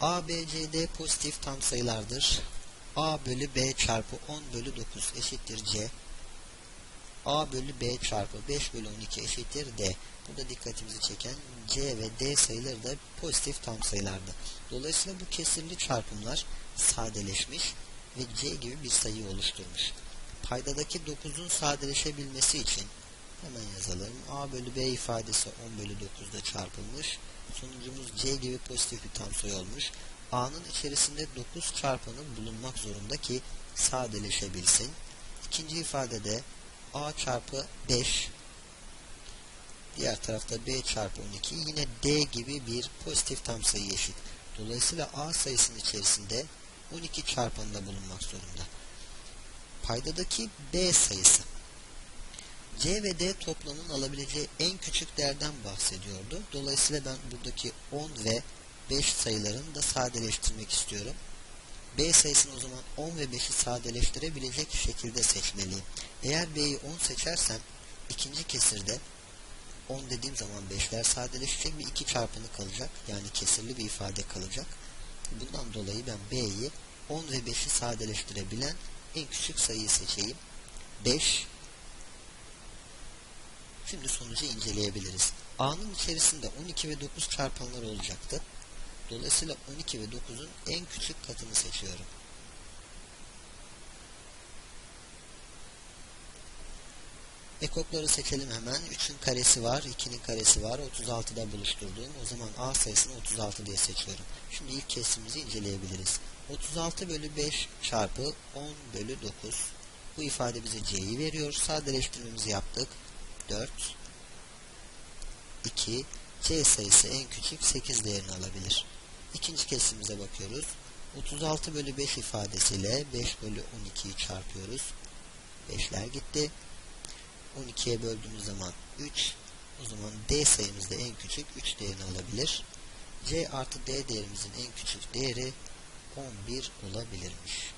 A, B, C, D pozitif tam sayılardır. A bölü B çarpı 10 bölü 9 eşittir C. A bölü B çarpı 5 bölü 12 eşittir D. Burada dikkatimizi çeken C ve D sayıları da pozitif tam sayılardı. Dolayısıyla bu kesirli çarpımlar sadeleşmiş ve C gibi bir sayı oluşturmuş. Paydadaki 9'un sadeleşebilmesi için hemen yazalım. A bölü B ifadesi 10 bölü 9'da çarpılmış. Sonucumuz C gibi pozitif bir tam sayı olmuş. A'nın içerisinde 9 çarpanı bulunmak zorunda ki sadeleşebilsin. İkinci ifadede A çarpı 5 diğer tarafta B çarpı 12 yine D gibi bir pozitif tam sayı eşit. Dolayısıyla A sayısının içerisinde 12 çarpanında bulunmak zorunda. Paydadaki B sayısı C ve D toplamının alabileceği en küçük değerden bahsediyordu. Dolayısıyla ben buradaki 10 ve 5 sayılarını da sadeleştirmek istiyorum. B sayısını o zaman 10 ve 5'i sadeleştirebilecek şekilde seçmeliyim. Eğer B'yi 10 seçersem ikinci kesirde 10 dediğim zaman 5'ler sadeleşecek bir 2 çarpanı kalacak. Yani kesirli bir ifade kalacak. Bundan dolayı ben B'yi 10 ve 5'i sadeleştirebilen en küçük sayıyı seçeyim. 5 Şimdi sonucu inceleyebiliriz. A'nın içerisinde 12 ve 9 çarpanlar olacaktı. Dolayısıyla 12 ve 9'un en küçük katını seçiyorum. Ekokları seçelim hemen. 3'ün karesi var, 2'nin karesi var. 36'da buluşturduğum. O zaman A sayısını 36 diye seçiyorum. Şimdi ilk kesimizi inceleyebiliriz. 36 bölü 5 çarpı 10 bölü 9. Bu ifade bize C'yi veriyor. Sadeleştirmemizi yaptık. 4 2 C sayısı en küçük 8 değerini alabilir. İkinci kesimize bakıyoruz. 36 bölü 5 ifadesiyle 5 bölü 12'yi çarpıyoruz. 5'ler gitti. 12'ye böldüğümüz zaman 3. O zaman D sayımız da en küçük 3 değerini alabilir. C artı D değerimizin en küçük değeri 11 olabilirmiş.